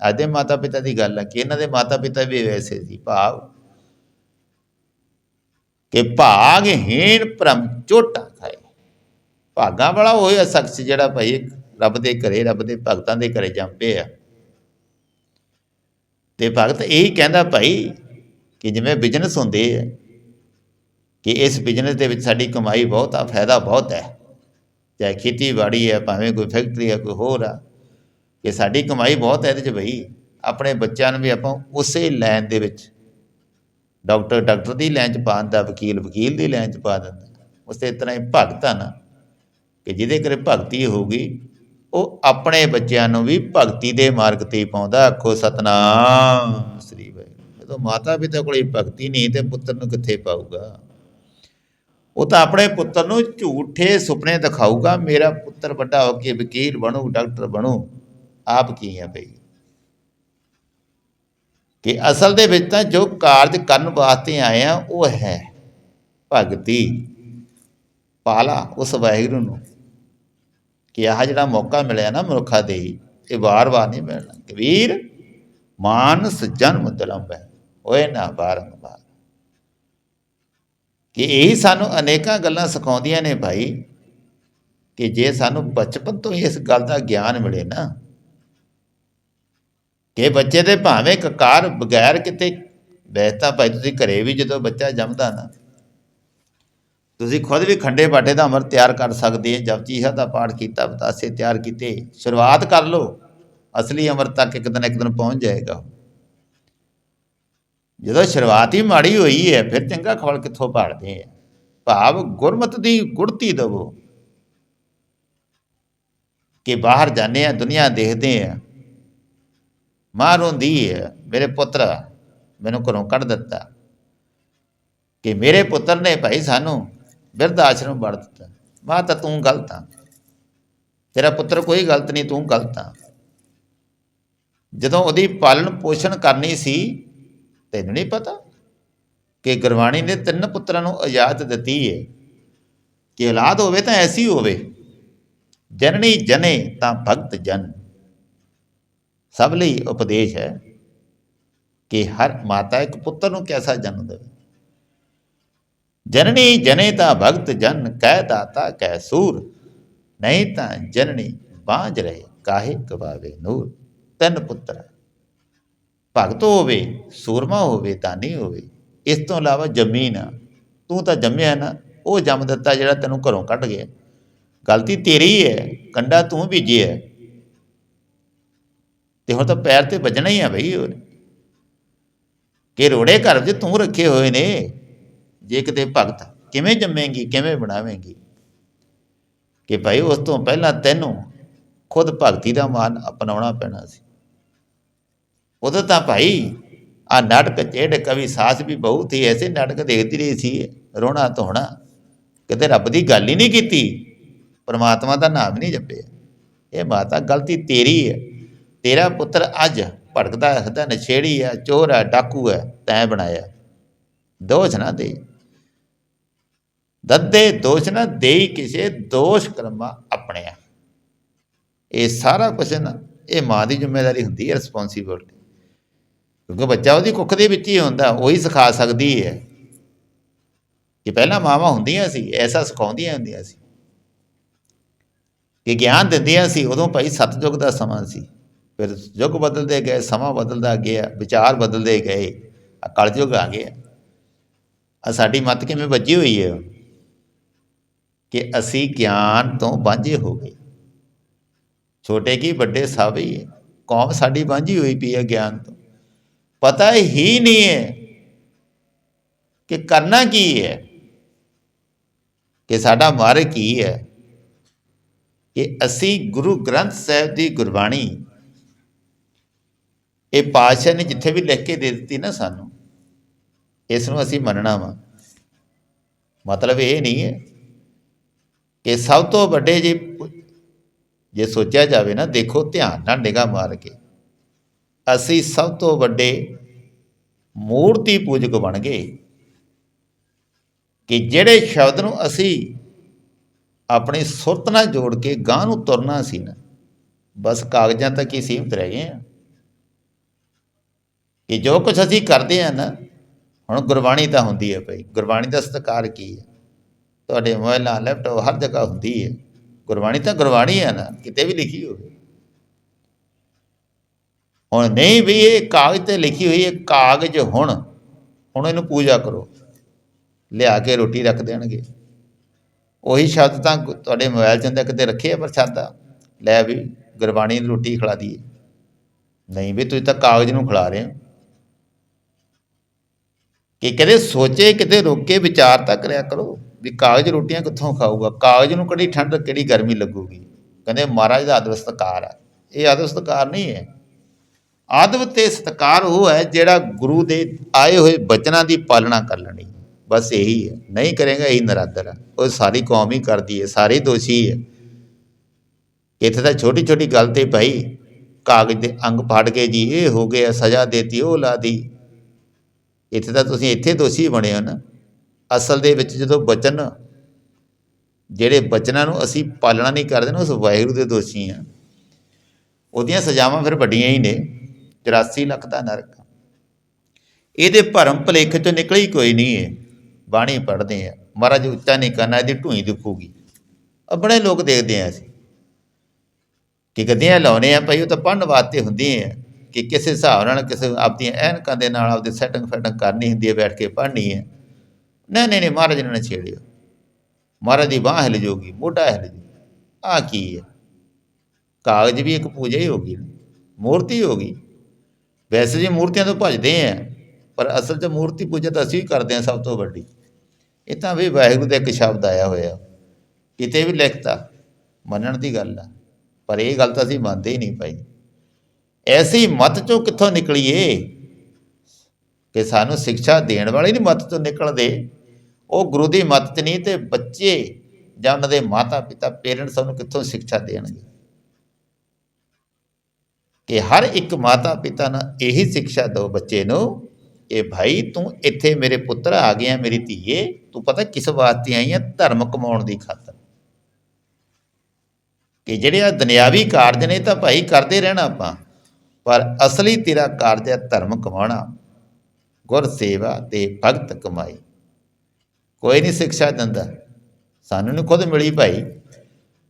ਅੱਜ ਦੇ ਮਾਤਾ ਪਿਤਾ ਦੀ ਗੱਲ ਹੈ ਕਿ ਇਹਨਾਂ ਦੇ ਮਾਤਾ ਪਿਤਾ ਵੀ ਵੈਸੇ ਸੀ, ਭਾਵ ਕਿ ਭਾਗਹੀਣ ਭ੍ਰਮ ਝੋਟਾ ਖਾਏ। ਭਾਗਾਂ ਵਾਲਾ ਉਹ ਸ਼ਖਸ ਜਿਹੜਾ ਭਾਈ ਰੱਬ ਦੇ ਘਰੇ, ਰੱਬ ਦੇ ਭਗਤਾਂ ਦੇ ਘਰੇ ਜੰਮੇ ਆ। ਤੇ ਭਗਤ ਇਹੀ ਕਹਿੰਦਾ ਭਾਈ ਕਿ ਜਿਵੇਂ ਬਿਜ਼ਨਸ ਹੁੰਦੇ ਆ, ਕਿ ਇਸ ਬਿਜ਼ਨਸ ਦੇ ਵਿੱਚ ਸਾਡੀ ਕਮਾਈ ਬਹੁਤ ਆ, ਫਾਇਦਾ ਬਹੁਤ ਹੈ। ਚਾਹੇ ਖੇਤੀਬਾੜੀ ਹੈ ਭਾਵੇਂ ਕੋਈ ਫੈਕਟਰੀ ਹੈ ਕੋਈ ਹੋਰ ਆ, ਕਿ ਸਾਡੀ ਕਮਾਈ ਬਹੁਤ ਹੈ ਇਹਦੇ 'ਚ ਭਾਈ। ਆਪਣੇ ਬੱਚਿਆਂ ਨੂੰ ਵੀ ਆਪਾਂ ਉਸੇ ਲਾਈਨ ਦੇ ਵਿੱਚ ਡਾਕਟਰ ਡਾਕਟਰ ਦੀ ਲਾਈਨ 'ਚ ਪਾ ਦਿੰਦਾ, ਵਕੀਲ ਵਕੀਲ ਦੀ ਲਾਈਨ 'ਚ ਪਾ ਦਿੰਦਾ। ਉਸੇ ਤਰ੍ਹਾਂ ਹੀ ਭਗਤ ਆ ਨਾ ਕਿ ਜਿਹਦੇ ਕਰੇ ਭਗਤੀ ਹੋਊਗੀ, ਉਹ ਆਪਣੇ ਬੱਚਿਆਂ ਨੂੰ ਵੀ ਭਗਤੀ ਦੇ ਮਾਰਗ ਤੇ ਪਾਉਂਦਾ। ਆਖੋ, ਸਤਨਾਮ ਸ੍ਰੀ ਵਾਹਿਗੁਰੂ। ਜਦੋਂ ਮਾਤਾ ਪਿਤਾ ਕੋਲ ਭਗਤੀ ਨਹੀਂ, ਤੇ ਪੁੱਤਰ ਨੂੰ ਕਿੱਥੇ ਪਾਊਗਾ? ਉਹ ਤਾਂ ਆਪਣੇ ਪੁੱਤਰ ਨੂੰ ਝੂਠੇ ਸੁਪਨੇ ਦਿਖਾਊਗਾ, ਮੇਰਾ ਪੁੱਤਰ ਵੱਡਾ ਹੋ ਕੇ ਵਕੀਲ ਬਣੂ, ਡਾਕਟਰ ਬਣੂ। ਆਪ ਕੀ ਹੈ ਭਈ ਕਿ ਅਸਲ ਦੇ ਵਿੱਚ ਤਾਂ ਜੋ ਕਾਰਜ ਕਰਨ ਵਾਸਤੇ ਆਏ ਆ, ਉਹ ਹੈ ਭਗਤੀ। ਪਾਲਾ ਉਸ ਵਾਹਿਗੁਰੂ ਨੂੰ ਕਿ ਆਹ ਜਿਹੜਾ ਮੌਕਾ ਮਿਲਿਆ ਨਾ ਮਨੁੱਖਾ ਦੇ ਇਹ ਵਾਰ-ਵਾਰ ਨਹੀਂ ਮਿਲਣਾ। ਕਬੀਰ, ਮਾਨਸ ਜਨਮ ਦਲੰਬ ਹੈ ਓਏ ਨਾ ਬਾਰੰਬਾਰ ਕਿ ਇਹ ਸਾਨੂੰ ਅਨੇਕਾਂ ਗੱਲਾਂ ਸਿਖਾਉਂਦੀਆਂ ਨੇ ਭਾਈ, ਕਿ ਜੇ ਸਾਨੂੰ ਬਚਪਨ ਤੋਂ ਹੀ ਇਸ ਗੱਲ ਦਾ ਗਿਆਨ ਮਿਲੇ ਨਾ ਕਿ ਬੱਚੇ ਦੇ ਭਾਵੇਂ ਕਕਾਰ ਬਗੈਰ ਕਿਤੇ ਵੈਸਤਾ ਭਾਈ ਤੁਸੀਂ ਘਰੇ ਵੀ ਜਦੋਂ ਬੱਚਾ ਜੰਮਦਾ ਨਾ, ਤੁਸੀਂ ਖੁਦ ਵੀ ਖੰਡੇ ਬਾਟੇ ਦਾ ਅਮਰ ਤਿਆਰ ਕਰ ਸਕਦੇ ਹੋ। ਜਪਜੀ ਸਾਹਿਬ ਦਾ ਪਾਠ ਕੀਤਾ ਬਤਾਸੇ ਤਿਆਰ ਕੀਤੇ, ਸ਼ੁਰੂਆਤ ਕਰ ਲਓ। ਅਸਲੀ ਅਮਰ ਤੱਕ ਇੱਕ ਦਿਨ ਇੱਕ ਦਿਨ ਪਹੁੰਚ ਜਾਏਗਾ। ਜਦੋਂ ਸ਼ੁਰੂਆਤ ਹੀ ਮਾੜੀ ਹੋਈ ਹੈ, ਫਿਰ ਚੰਗਾ ਖਵਲ ਕਿੱਥੋਂ ਭਾਲਦੇ ਆ? ਭਾਵ ਗੁਰਮਤ ਦੀ ਗੁੜਤੀ ਦਵੋ। ਕਿ ਬਾਹਰ ਜਾਂਦੇ ਆ, ਦੁਨੀਆ ਦੇਖਦੇ ਆ ਮਾਂ ਰੋਂਦੀ ਹੈ ਮੇਰੇ ਪੁੱਤਰ, ਮੈਨੂੰ ਘਰੋਂ ਕੱਢ ਦਿੱਤਾ। ਕਿ ਮੇਰੇ ਪੁੱਤਰ ਨੇ ਭਾਈ ਸਾਨੂੰ ਬਿਰਧ ਆਸ਼ਰਮ ਵੜ ਦਿੱਤਾ। ਮਾਂ, ਤਾਂ ਤੂੰ ਗਲਤ ਆ। ਤੇਰਾ ਪੁੱਤਰ ਕੋਈ ਗਲਤ ਨਹੀਂ, ਤੂੰ ਗਲਤ ਆ। ਜਦੋਂ ਉਹਦੀ ਪਾਲਣ ਪੋਸ਼ਣ ਕਰਨੀ ਸੀ, ਤੈਨੂੰ ਨਹੀਂ ਪਤਾ ਕਿ ਗੁਰਬਾਣੀ ਨੇ ਤਿੰਨ ਪੁੱਤਰਾਂ ਨੂੰ ਇਜਾਜ਼ਤ ਦਿੱਤੀ ਹੈ ਕਿ ਔਲਾਦ ਹੋਵੇ ਤਾਂ ਐਸੀ ਹੋਵੇ। ਜਨਨੀ ਜਨੇ ਤਾਂ ਭਗਤ ਜਨ। ਸਭ ਲਈ ਉਪਦੇਸ਼ ਹੈ ਕਿ ਹਰ ਮਾਤਾ ਇੱਕ ਪੁੱਤਰ ਨੂੰ ਕੈਸਾ ਜਨਮ ਦੇਵੇ। ਜਨਨੀ ਜਨੇ ਤਾਂ ਭਗਤ ਜਨ, ਕਹਿ ਦਾਤਾ ਕਹਿ ਸੂਰ। ਨਹੀਂ ਤਾਂ ਜਨਨੀ ਬਾਝ ਰਹੇ, ਕਾਹੇ ਗਵਾਵੇ ਨੂਰ। ਤਿੰਨ ਪੁੱਤਰ ਭਗਤ ਹੋਵੇ, ਸੂਰਮਾ ਹੋਵੇ ਦਾਨੀ ਹੋਵੇ, ਇਸ ਤੋਂ ਇਲਾਵਾ ਜੰਮੀ ਨਾ ਤੂੰ ਤਾਂ ਜੰਮਿਆ ਨਾ, ਉਹ ਜੰਮ ਦਿੱਤਾ ਜਿਹੜਾ ਤੈਨੂੰ ਘਰੋਂ ਕੱਢ ਗਿਆ। ਗਲਤੀ ਤੇਰੀ ਹੈ, ਕੰਡਾ ਤੂੰ ਬੀਜਿਆ। ਤੇ ਹੁਣ ਤਾਂ ਪੈਰ ਤੇ ਵੱਜਣਾ ਹੀ ਆ ਬਈ ਉਹ। ਕਿ ਰੋੜੇ ਘਰ 'ਚ ਤੂੰ ਰੱਖੇ ਹੋਏ ਨੇ। ਜੇ ਕਿਤੇ ਭਗਤ ਕਿਵੇਂ ਜੰਮੇਗੀ, ਕਿਵੇਂ ਬਣਾਵੇਂਗੀ? ਕਿ ਭਾਈ ਉਸ ਤੋਂ ਪਹਿਲਾਂ ਤੈਨੂੰ ਖੁਦ ਭਗਤੀ ਦਾ ਮਾਨ ਅਪਣਾਉਣਾ ਪੈਣਾ ਸੀ। ਉਦੋਂ ਤਾਂ ਭਾਈ ਆ ਨਾਟਕ ਜਿਹੜੇ ਕਵੀ ਸਾਸ ਵੀ ਬਹੁਤ ਹੀ ਐਸੇ ਨਾਟਕ ਦੇਖਦੀ ਰਹੀ ਸੀ, ਰੋਣਾ ਧੋਣਾ। ਕਿਤੇ ਰੱਬ ਦੀ ਗੱਲ ਹੀ ਨਹੀਂ ਕੀਤੀ। ਪਰਮਾਤਮਾ ਦਾ ਨਾਮ ਨਹੀਂ ਜਪਿਆ। ਇਹ ਮਾਤਾ ਗਲਤੀ ਤੇਰੀ ਹੈ। ਤੇਰਾ ਪੁੱਤਰ ਅੱਜ ਭੜਕਦਾ ਹਦਾ ਨਛੇੜੀ ਹੈ, ਚੋਰ ਹੈ, ਡਾਕੂ ਹੈ, ਤੈਂ ਬਣਾਇਆ। ਦੋਸ਼ ਨਾ ਦੇ ਦੱਦੇ ਦੋਸ਼ ਨਾ ਦੇਈ ਕਿਸੇ ਦੋਸ਼ ਕਰਮਾ ਆਪਣਿਆ। ਇਹ ਸਾਰਾ ਕੁਝ ਨਾ, ਇਹ ਮਾਂ ਦੀ ਜ਼ਿੰਮੇਵਾਰੀ ਹੁੰਦੀ ਹੈ ਰਿਸਪੌਂਸਿਬਿਲਟੀ ਕਿਉਂਕਿ ਬੱਚਾ ਉਹਦੀ ਕੁੱਖ ਦੇ ਵਿੱਚ ਹੀ ਹੁੰਦਾ, ਉਹੀ ਸਿਖਾ ਸਕਦੀ ਹੈ। ਕਿ ਪਹਿਲਾਂ ਮਾਵਾਂ ਹੁੰਦੀਆਂ ਸੀ, ਐਸਾ ਸਿਖਾਉਂਦੀਆਂ ਹੁੰਦੀਆਂ ਸੀ। ਕਿ ਗਿਆਨ ਦਿੰਦੀਆਂ ਸੀ, ਉਦੋਂ ਭਾਈ ਸਤਜੁਗ ਦਾ ਸਮਾਂ ਸੀ। ਫਿਰ ਯੁੱਗ ਬਦਲਦੇ ਗਏ, ਸਮਾਂ ਬਦਲਦਾ ਗਿਆ, ਵਿਚਾਰ ਬਦਲਦੇ ਗਏ ਆ ਕਲਯੁਗ ਆ ਗਿਆ। ਆ ਸਾਡੀ ਮੱਤ ਕਿਵੇਂ ਵੱਜੀ ਹੋਈ ਹੈ? ਕਿ ਅਸੀਂ ਗਿਆਨ ਤੋਂ ਵਾਂਝੇ ਹੋ ਗਏ। ਛੋਟੇ ਕੀ ਵੱਡੇ ਸਭ ਹੀ ਹੈ। ਕੌਮ ਸਾਡੀ ਵਾਂਝੀ ਹੋਈ ਪਈ ਹੈ ਗਿਆਨ ਤੋਂ। ਪਤਾ ਹੀ ਨਹੀਂ ਹੈ ਕਿ ਕਰਨਾ ਕੀ ਹੈ। ਕਿ ਸਾਡਾ ਮਾਰਗ ਕੀ ਹੈ। ਕਿ ਅਸੀਂ ਗੁਰੂ ਗ੍ਰੰਥ ਸਾਹਿਬ ਦੀ ਗੁਰਬਾਣੀ ਇਹ ਪਾਤਸ਼ਾਹ ਨੇ ਜਿੱਥੇ ਵੀ ਲਿਖ ਕੇ ਦੇ ਦਿੱਤੀ ਨਾ ਸਾਨੂੰ ਇਸ ਨੂੰ ਅਸੀਂ ਮੰਨਣਾ ਵਾ। ਮਤਲਬ ਇਹ ਨਹੀਂ ਹੈ ਕਿ ਸਭ ਤੋਂ ਵੱਡੇ ਜੇ ਜੇ ਸੋਚਿਆ ਜਾਵੇ ਨਾ, ਦੇਖੋ ਧਿਆਨ ਨਾਲ ਨਿਗਾਹ ਮਾਰ ਕੇ। ਅਸੀਂ ਸਭ ਤੋਂ ਵੱਡੇ ਮੂਰਤੀ ਪੂਜਕ ਬਣ ਗਏ ਕਿ ਜਿਹੜੇ ਸ਼ਬਦ ਨੂੰ ਅਸੀਂ ਆਪਣੀ ਸੁਰਤ ਨਾਲ ਜੋੜ ਕੇ ਗਾਂ ਨੂੰ ਤੁਰਨਾ ਸੀ ਨਾ, ਬਸ ਕਾਗਜ਼ਾਂ ਤੱਕ ਹੀ ਸੀਮਤ ਰਹਿ ਗਏ ਆ। ਕਿ ਜੋ ਕੁਝ ਅਸੀਂ ਕਰਦੇ ਆ ਨਾ, ਹੁਣ ਗੁਰਬਾਣੀ ਤਾਂ ਹੁੰਦੀ ਹੈ ਭਾਈ। ਗੁਰਬਾਣੀ ਦਾ ਸਤਿਕਾਰ ਕੀ ਹੈ? ਤੁਹਾਡੇ ਮੋਬਾਈਲਾਂ ਲੈਪਟਾਪ ਹਰ ਜਗ੍ਹਾ ਹੁੰਦੀ ਹੈ। ਗੁਰਬਾਣੀ ਤਾਂ ਗੁਰਬਾਣੀ ਹੈ ਨਾ, ਕਿਤੇ ਵੀ ਲਿਖੀ ਹੋਵੇ। ਹੁਣ ਨਹੀਂ ਵੀ ਇਹ ਕਾਗਜ਼ ਤੇ ਲਿਖੀ ਹੋਈ ਹੈ ਕਾਗਜ਼ ਹੁਣ ਹੁਣ ਇਹਨੂੰ ਪੂਜਾ ਕਰੋ। ਲਿਆ ਕੇ ਰੋਟੀ ਰੱਖ ਦੇਣਗੇ। ਉਹੀ ਸ਼ਬਦ ਤਾਂ ਤੁਹਾਡੇ ਮੋਬਾਈਲ 'ਚ ਹੁੰਦਾ, ਕਿਤੇ ਰੱਖੇ ਆ ਪ੍ਰਸ਼ਾਦਾ? ਲੈ ਵੀ, ਗੁਰਬਾਣੀ ਦੀ ਰੋਟੀ ਖਿਲਾ ਦਈਏ। ਨਹੀਂ ਵੀ ਤੁਸੀਂ ਤਾਂ ਕਾਗਜ਼ ਨੂੰ ਖਿਲਾ ਰਹੇ ਹੋ। ਕਿ ਕਦੇ ਸੋਚੇ ਕਿਤੇ ਰੁਕ ਕੇ ਵਿਚਾਰ ਤਾਂ ਕਰਿਆ ਕਰੋ ਵੀ ਕਾਗਜ਼ ਰੋਟੀਆਂ ਕਿੱਥੋਂ ਖਾਊਗਾ, ਕਾਗਜ਼ ਨੂੰ ਕਿਹੜੀ ਠੰਡ, ਕਿਹੜੀ ਗਰਮੀ ਲੱਗੂਗੀ। ਕਹਿੰਦੇ ਮਹਾਰਾਜ ਦਾ ਆਦਰ ਸਤਕਾਰ ਆ। ਇਹ ਆਦਰ ਸਤਕਾਰ ਨਹੀਂ ਹੈ। ਆਦਬ ਤੇ ਸਤਕਾਰ ਉਹ ਹੈ ਜਿਹੜਾ ਗੁਰੂ ਦੇ ਆਏ ਹੋਏ ਬਚਨਾਂ ਦੀ ਪਾਲਣਾ ਕਰ ਲੈਣੀ। ਬਸ ਇਹੀ ਹੈ। ਨਹੀਂ ਕਰੇਗਾ, ਇਹੀ ਨਰਾਦਰ ਹੈ ਉਹ ਸਾਰੀ ਕੌਮ ਹੀ ਕਰਦੀ ਹੈ, ਸਾਰੇ ਦੋਸ਼ੀ ਹੈ ਇੱਥੇ ਤਾਂ ਛੋਟੀ ਛੋਟੀ ਗੱਲ ਤੇ ਭਾਈ ਕਾਗਜ਼ ਦੇ ਅੰਗ ਫਾੜ ਕੇ ਜੀ, ਇਹ ਹੋ ਗਿਆ, ਸਜ਼ਾ ਦੇਤੀ, ਉਹ ਲਾ ਦੀ। ਇੱਥੇ ਤਾਂ ਤੁਸੀਂ ਇੱਥੇ ਦੋਸ਼ੀ ਬਣੇ ਹੋ ਨਾ। ਅਸਲ ਦੇ ਵਿੱਚ ਜਦੋਂ ਬਚਨ, ਜਿਹੜੇ ਬਚਨਾਂ ਨੂੰ ਅਸੀਂ ਪਾਲਣਾ ਨਹੀਂ ਕਰਦੇ ਨਾ, ਉਸ ਵਾਹਿਗੁਰੂ ਦੇ ਦੋਸ਼ੀ ਆ ਉਹਦੀਆਂ ਸਜ਼ਾਵਾਂ ਫਿਰ ਵੱਡੀਆਂ ਹੀ ਨੇ 84 ਲੱਖ ਦਾ ਨਰਕ। ਇਹਦੇ ਭਰਮ ਭਲੇਖ ਚੋਂ ਨਿਕਲੀ ਕੋਈ ਨਹੀਂ ਹੈ। ਬਾਣੀ ਪੜ੍ਹਦੇ ਆ, ਮਹਾਰਾਜ ਉੱਚਾ ਨਹੀਂ ਕਰਨਾ, ਇਹਦੀ ਢੂਈ ਦੁਖੂਗੀ। ਆਪਣੇ ਲੋਕ ਦੇਖਦੇ ਆ ਅਸੀਂ। ਕਿ ਗੱਦੀਆਂ ਲਾਉਨੇ ਆ, ਭਾਈ ਉਹ ਤਾਂ ਪੜਨ ਵਾਸਤੇ ਹੁੰਦੀ ਆ। ਕਿ ਕਿਸੇ ਹਿਸਾਬ ਨਾਲ ਕਿਸੇ ਆਪਦੀਆਂ ਐਨਕਾਂ ਦੇ ਨਾਲ ਆਪਦੀ ਸੈਟਿੰਗ ਫੈਟਿੰਗ ਕਰਨੀ ਹੁੰਦੀ ਹੈ, ਬੈਠ ਕੇ ਪੜ੍ਹਨੀ ਹੈ। ਨਹੀਂ ਨਹੀਂ ਨਹੀਂ, ਮਹਾਰਾਜ ਨੇ ਨਾ ਛੇੜਿਓ ਮਹਾਰਾਜ ਦੀ ਬਾਹ ਹਿਲ ਜਾਊਗੀ ਮੋਢਾ ਹਿਲ ਜੂ। ਆ ਕੀ ਹੈ? ਕਾਗਜ਼ ਵੀ ਇੱਕ ਪੂਜਾ ਹੀ ਹੋ ਗਈ। ਮੂਰਤੀ ਹੋ ਗਈ। ਵੈਸੇ ਜੀ ਮੂਰਤੀਆਂ ਤੋਂ ਭਜਦੇ ਆ, ਪਰ ਅਸਲ 'ਚ ਮੂਰਤੀ ਪੂਜਾ ਤਾਂ ਅਸੀਂ ਵੀ ਕਰਦੇ ਆ ਸਭ ਤੋਂ ਵੱਡੀ। ਇਹ ਤਾਂ ਵੀ ਵਾਹਿਗੁਰੂ ਦਾ ਇੱਕ ਸ਼ਬਦ ਆਇਆ ਹੋਇਆ। ਕਿਤੇ ਵੀ ਲਿਖਤਾ, ਮੰਨਣ ਦੀ ਗੱਲ ਆ। ਪਰ ਇਹ ਗੱਲ ਤਾਂ ਅਸੀਂ ਮੰਨਦੇ ਹੀ ਨਹੀਂ ਭਾਈ। ਐਸੀ ਮਤ ਚੋਂ ਕਿੱਥੋਂ ਨਿਕਲੀਏ ਕਿ ਸਾਨੂੰ ਸਿੱਖਿਆ ਦੇਣ ਵਾਲੇ ਨਹੀਂ ਮਤ ਤੋਂ ਨਿਕਲਦੇ? ਉਹ ਗੁਰੂ ਦੀ ਮਤ 'ਚ ਨਹੀਂ ਤੇ ਬੱਚੇ ਜਾਂ ਉਹਨਾਂ ਦੇ ਮਾਤਾ ਪਿਤਾ ਪੇਰੈਂਟਸ ਉਹਨੂੰ ਕਿੱਥੋਂ ਸਿੱਖਿਆ ਦੇਣਗੇ? ਕਿ ਹਰ ਇੱਕ ਮਾਤਾ ਪਿਤਾ ਨੂੰ ਇਹੀ ਸਿੱਖਿਆ ਦਿਓ ਬੱਚੇ ਨੂੰ ਕਿ ਭਾਈ ਤੂੰ ਇੱਥੇ ਮੇਰੇ ਪੁੱਤਰ ਆ ਗਿਆ, ਮੇਰੀ ਧੀਏ, ਤੂੰ ਪਤਾ ਕਿਸ ਵਾਸਤੇ ਆਈ ਹੈ ਧਰਮ ਕਮਾਉਣ ਦੀ ਖਾਤਰ। ਕਿ ਜਿਹੜੇ ਆ ਦੁਨਿਆਵੀ ਕਾਰਜ ਨੇ ਤਾਂ ਭਾਈ ਕਰਦੇ ਰਹਿਣਾ ਆਪਾਂ। ਪਰ ਅਸਲੀ ਤੇਰਾ ਕਾਰਜ ਹੈ ਧਰਮ ਕਮਾਉਣਾ, ਗੁਰ ਸੇਵਾ ਤੇ ਭਗਤ ਕਮਾਈ। ਕੋਈ ਨਹੀਂ ਸਿੱਖਿਆ ਦਿੰਦਾ। ਸਾਨੂੰ ਨਹੀਂ ਖੁਦ ਮਿਲੀ ਭਾਈ।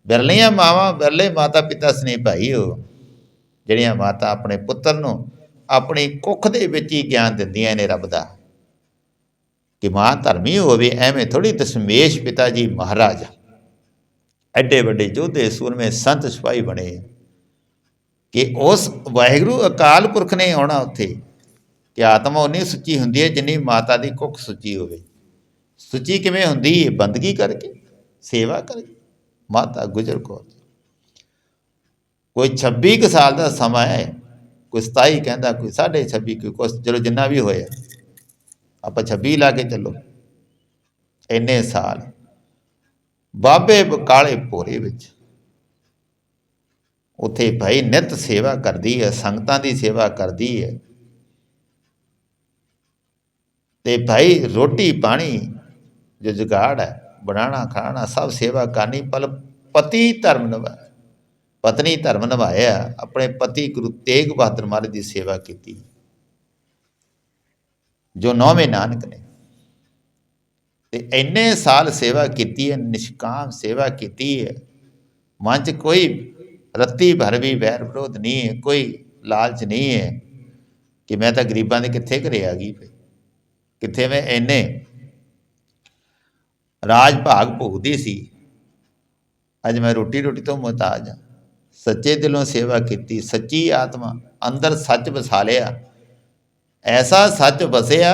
ਬਿਰਲੀਆਂ ਮਾਵਾਂ ਬਿਰਲੇ ਮਾਤਾ ਪਿਤਾ ਸਨੇ ਭਾਈ ਉਹ ਜਿਹੜੀਆਂ ਮਾਤਾ ਆਪਣੇ ਪੁੱਤਰ ਨੂੰ ਆਪਣੀ ਕੁੱਖ ਦੇ ਵਿੱਚ ਹੀ ਗਿਆਨ ਦਿੰਦੀਆਂ ਨੇ ਰੱਬ ਦਾ। ਕਿ ਮਾਂ ਧਰਮੀ ਹੋਵੇ, ਐਵੇਂ ਥੋੜੀ ਦਸ਼ਮੇਸ਼ ਪਿਤਾ ਜੀ ਮਹਾਰਾਜ। ਐਡੇ ਵੱਡੇ ਯੋਧੇ, ਸੂਰਮੇ ਸੰਤ ਸਿਪਾਹੀ ਬਣੇ। ਕਿ ਉਸ ਵਾਹਿਗੁਰੂ ਅਕਾਲ ਪੁਰਖ ਨੇ ਆਉਣਾ ਉੱਥੇ, ਕਿ ਆਤਮਾ ਉਨੀ ਸੁੱਚੀ ਹੁੰਦੀ ਹੈ ਜਿੰਨੀ ਮਾਤਾ ਦੀ ਕੁੱਖ ਸੁੱਚੀ ਹੋਵੇ। ਸੁੱਚੀ ਕਿਵੇਂ ਹੁੰਦੀ ਹੈ? ਬੰਦਗੀ ਕਰਕੇ, ਸੇਵਾ ਕਰਕੇ, ਮਾਤਾ ਗੁਜਰ ਕੌਰ ਕੋਈ 26 ਕੁ ਸਾਲ ਦਾ ਸਮਾਂ ਹੈ, ਕੋਈ 27 ਕਹਿੰਦਾ, ਕੋਈ 26 ਕੋਈ ਕੁਛ, ਚਲੋ ਜਿੰਨਾ ਵੀ ਹੋਇਆ, ਆਪਾਂ 26 ਲਾ ਕੇ ਚੱਲੋ। ਇੰਨੇ ਸਾਲ, ਬਾਬੇ ਕਾਲੇ ਭੋਰੇ ਵਿੱਚ ਉੱਥੇ ਭਾਈ ਨਿਤ ਸੇਵਾ ਕਰਦੀ ਹੈ, ਸੰਗਤਾਂ ਦੀ ਸੇਵਾ ਕਰਦੀ ਹੈ। ਤੇ ਭਾਈ ਰੋਟੀ ਪਾਣੀ ਜੋ ਜੁਗਾੜ ਹੈ ਬਣਾਣਾ ਖਾਣਾ, ਸਭ ਸੇਵਾ ਕਰਨੀ ਪਲ ਪਤੀ ਧਰਮ ਨਿਭਾਇਆ। ਪਤਨੀ ਧਰਮ ਨਿਭਾਇਆ, ਆਪਣੇ ਪਤੀ ਗੁਰੂ ਤੇਗ ਬਹਾਦਰ ਮਹਾਰਾਜ ਦੀ ਸੇਵਾ ਕੀਤੀ। ਜੋ ਨੌਵੇਂ ਨਾਨਕ ਨੇ। ਤੇ ਇੰਨੇ ਸਾਲ ਸੇਵਾ ਕੀਤੀ ਹੈ, ਨਿਸ਼ਕਾਮ ਸੇਵਾ ਕੀਤੀ ਹੈ। ਮਨ 'ਚ ਕੋਈ ਰੱਤੀ ਭਰ ਵੀ ਵੈਰ ਵਿਰੋਧ ਨਹੀਂ ਹੈ, ਕੋਈ ਲਾਲਚ ਨਹੀਂ ਹੈ ਕਿ ਮੈਂ ਤਾਂ ਗਰੀਬਾਂ ਦੇ ਕਿੱਥੇ ਘਰੇ ਆ ਗਈ ਭਈ ਕਿੱਥੇ ਮੈਂ ਇੰਨੇ ਰਾਜ ਭਾਗ ਭੋਗਦੀ ਸੀ। ਅੱਜ ਮੈਂ ਰੋਟੀ ਰੋਟੀ ਤੋਂ ਮੁਹਤਾਜ ਹਾਂ। ਸੱਚੇ ਦਿਲੋਂ ਸੇਵਾ ਕੀਤੀ, ਸੱਚੀ ਆਤਮਾ ਅੰਦਰ ਸੱਚ ਵਸਾ ਲਿਆ। ਐਸਾ ਸੱਚ ਵਸਿਆ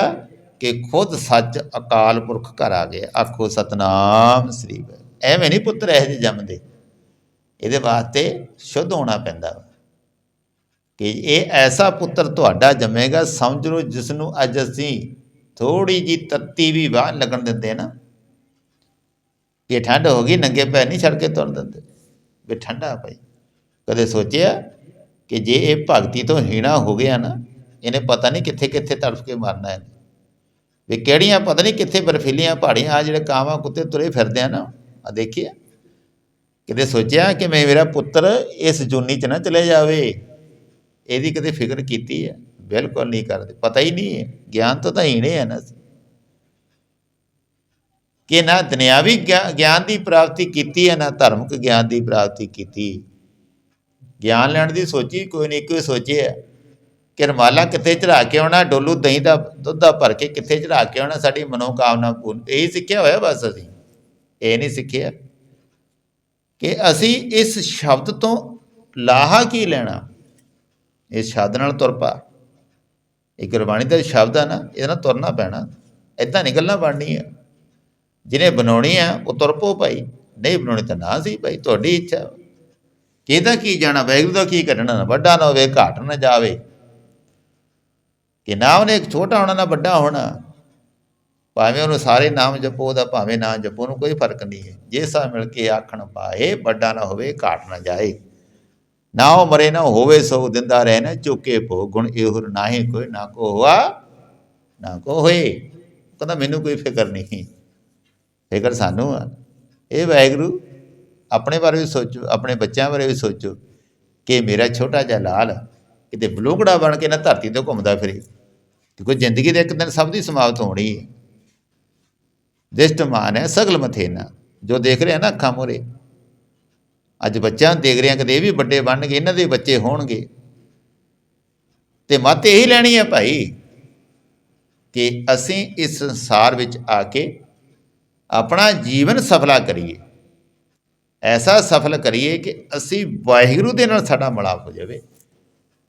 ਕਿ ਖੁਦ ਸੱਚ ਅਕਾਲ ਪੁਰਖ ਘਰ ਆ ਗਿਆ। ਆਖੋ ਸਤਨਾਮ ਸ੍ਰੀ ਐਵੇਂ ਨਹੀਂ ਪੁੱਤਰ ਇਹ ਜਿਹੇ ਜੰਮਦੇ। ਇਹਦੇ ਵਾਸਤੇ ਸ਼ੁੱਧ ਹੋਣਾ ਪੈਂਦਾ ਵਾ। ਕਿ ਇਹ ਐਸਾ ਪੁੱਤਰ ਤੁਹਾਡਾ ਜੰਮੇਗਾ, ਸਮਝ ਲਓ ਜਿਸ ਨੂੰ ਅੱਜ ਅਸੀਂ ਥੋੜੀ ਜੀ ਤੱਤੀ ਵੀ ਵਾਹ ਲੱਗਣ ਦਿੰਦੇ ਨਾ। ਕਿ ਠੰਡ ਹੋ ਗਈ, ਨੰਗੇ ਪੈਰ ਨਹੀਂ ਛੱਡ ਕੇ ਤੁਰ ਦਿੰਦੇ। ਵੀ ਠੰਡਾ ਭਾਈ। ਕਦੇ ਸੋਚਿਆ ਕਿ ਜੇ ਇਹ ਭਗਤੀ ਤੋਂ ਹੀਣਾ ਹੋ ਗਿਆ ਨਾ, ਇਹਨੇ ਪਤਾ ਨਹੀਂ ਕਿੱਥੇ ਕਿੱਥੇ ਤੜਫ ਕੇ ਮਰਨਾ ਹੈ ਵੀ ਕਿਹੜੀਆਂ, ਪਤਾ ਨਹੀਂ ਕਿੱਥੇ ਬਰਫੀਲੀਆਂ ਪਹਾੜੀਆਂ ਆ ਜਿਹੜੇ ਕਾਵਾਂ ਕੁੱਤੇ ਤੁਰੇ ਫਿਰਦੇ ਆ ਨਾ ਆ ਦੇਖਿਆ ਕਿਤੇ ਸੋਚਿਆ ਕਿ ਮੈਂ ਮੇਰਾ ਪੁੱਤਰ ਇਸ ਜੁਨੀ 'ਚ ਨਾ ਚਲੇ ਜਾਵੇ? ਇਹਦੀ ਕਦੇ ਫਿਕਰ ਕੀਤੀ ਹੈ? ਬਿਲਕੁਲ ਨਹੀਂ ਕਰਦੇ। ਪਤਾ ਹੀ ਨਹੀਂ ਹੈ। ਗਿਆਨ ਤੋਂ ਤਾਂ ਹੀਣੇ ਹੈ ਨਾ ਕਿ ਨਾ ਦੁਨਿਆਵੀ ਗਿਆ- ਗਿਆਨ ਦੀ ਪ੍ਰਾਪਤੀ ਕੀਤੀ ਹੈ, ਨਾ ਧਾਰਮਿਕ ਗਿਆਨ ਦੀ ਪ੍ਰਾਪਤੀ ਕੀਤੀ। ਗਿਆਨ ਲੈਣ ਦੀ ਸੋਚੀ, ਕੋਈ ਨਹੀਂ ਕੋਈ ਸੋਚਿਆ। ਕਿ ਰਮਾਲਾ ਕਿੱਥੇ ਚੜਾ ਕੇ ਆਉਣਾ, ਡੋਲੂ ਦਹੀਂ ਦਾ, ਦੁੱਧ ਦਾ ਭਰ ਕੇ ਕਿੱਥੇ ਚੜਾ ਕੇ ਆਉਣਾ, ਸਾਡੀ ਮਨੋਕਾਮਨਾ ਪੂਰਨ। ਇਹੀ ਸਿੱਖਿਆ ਹੋਇਆ ਬਸ ਅਸੀਂ। ਇਹ ਨਹੀਂ ਸਿੱਖਿਆ। ਕਿ ਅਸੀਂ ਇਸ ਸ਼ਬਦ ਤੋਂ ਲਾਹਾ ਕੀ ਲੈਣਾ? ਇਸ ਸ਼ਬਦ ਨਾਲ ਤੁਰ ਪਾ। ਇਹ ਗੁਰਬਾਣੀ ਦਾ ਸ਼ਬਦ ਆ ਨਾ, ਇਹਦੇ ਨਾਲ ਤੁਰਨਾ ਪੈਣਾ। ਇਦਾਂ ਨਹੀਂ ਗੱਲਾਂ ਬਣਨੀ ਆ ਜਿਹਨੇ ਬਣਾਉਣੀ ਆ ਉਹ ਤੁਰ ਪੋ ਭਾਈ। ਨਹੀਂ ਬਣਾਉਣੀ ਤਾਂ ਨਾ ਸੀ ਭਾਈ, ਤੁਹਾਡੀ ਇੱਛਾ। ਕਿਹਦਾ ਕੀ ਜਾਣਾ? ਵੈਗਰੂ ਦਾ ਕੀ ਕਰਨਾ ਵੱਡਾ ਨਾ ਹੋਵੇ, ਘਾਟ ਨਾ ਜਾਵੇ। ਕਿ ਨਾ ਉਹਨੇ ਇੱਕ ਛੋਟਾ ਹੋਣਾ, ਨਾ ਵੱਡਾ ਹੋਣਾ। ਭਾਵੇਂ ਉਹਨੂੰ ਸਾਰੇ ਨਾਮ ਜਪੋ, ਉਹਦਾ ਭਾਵੇਂ ਨਾ ਜਪੋ, ਉਹਨੂੰ ਕੋਈ ਫ਼ਰਕ ਨਹੀਂ ਹੈ। ਜੇ ਸਾ ਮਿਲ ਕੇ ਆਖਣ ਪਾਏ, ਵੱਡਾ ਨਾ ਹੋਵੇ, ਘਾਟ ਨਾ ਜਾਏ। ਨਾ ਉਹ ਮਰੇ, ਨਾ ਹੋਵੇ, ਸੋ ਦਿੰਦਾ ਰਹੇ ਨਾ ਚੁੱਕੇ ਭੋ ਗੁਣ ਇਹੁਰ ਨਾਹੀ ਕੋਈ ਨਾ ਕੋ ਹੋਆ, ਨਾ ਕੋ ਹੋਏ। ਕਹਿੰਦਾ, ਮੈਨੂੰ ਕੋਈ ਫਿਕਰ ਨਹੀਂ। ਫਿਕਰ ਸਾਨੂੰ ਆ। ਇਹ ਵਾਹਿਗੁਰੂ, ਆਪਣੇ ਬਾਰੇ ਵੀ ਸੋਚੋ, ਆਪਣੇ ਬੱਚਿਆਂ ਬਾਰੇ ਵੀ ਸੋਚੋ ਕਿ ਮੇਰਾ ਛੋਟਾ ਜਿਹਾ ਲਾਲ ਕਿਤੇ ਬਲੂਕੜਾ ਬਣ ਕੇ ਨਾ ਧਰਤੀ ਤੇ ਘੁੰਮਦਾ ਫਿਰੇ। ਕਿਉਂਕਿ ਜ਼ਿੰਦਗੀ ਦੇ ਇੱਕ ਦਿਨ ਸਭ ਦੀ ਸਮਾਪਤ ਹੋਣੀ ਹੈ। ਦਿਸ਼ਟ ਹੈ, ਸਗਲ ਮਥੇਨਾ ਜੋ ਦੇਖ ਰਿਹਾ ਨਾ ਅੱਖਾਂ ਮੋਰੇ ਅੱਜ ਬੱਚਿਆਂ ਨੂੰ ਦੇਖ ਰਿਹਾ ਆ ਕਿ ਇਹ ਵੀ ਵੱਡੇ ਬਣਨਗੇ, ਇਹਨਾਂ ਦੇ ਬੱਚੇ ਹੋਣਗੇ। ਤੇ ਮੱਤ ਇਹੀ ਲੈਣੀ ਹੈ ਭਾਈ ਕਿ ਅਸੀਂ ਇਸ ਸੰਸਾਰ ਵਿੱਚ ਆ ਕੇ ਆਪਣਾ ਜੀਵਨ ਸਫਲਾ ਕਰੀਏ। ਐਸਾ ਸਫਲ ਕਰੀਏ ਕਿ ਅਸੀਂ ਵਾਹਿਗੁਰੂ ਦੇ ਨਾਲ ਸਾਡਾ ਮਿਲਾਪ ਹੋ ਜਾਵੇ।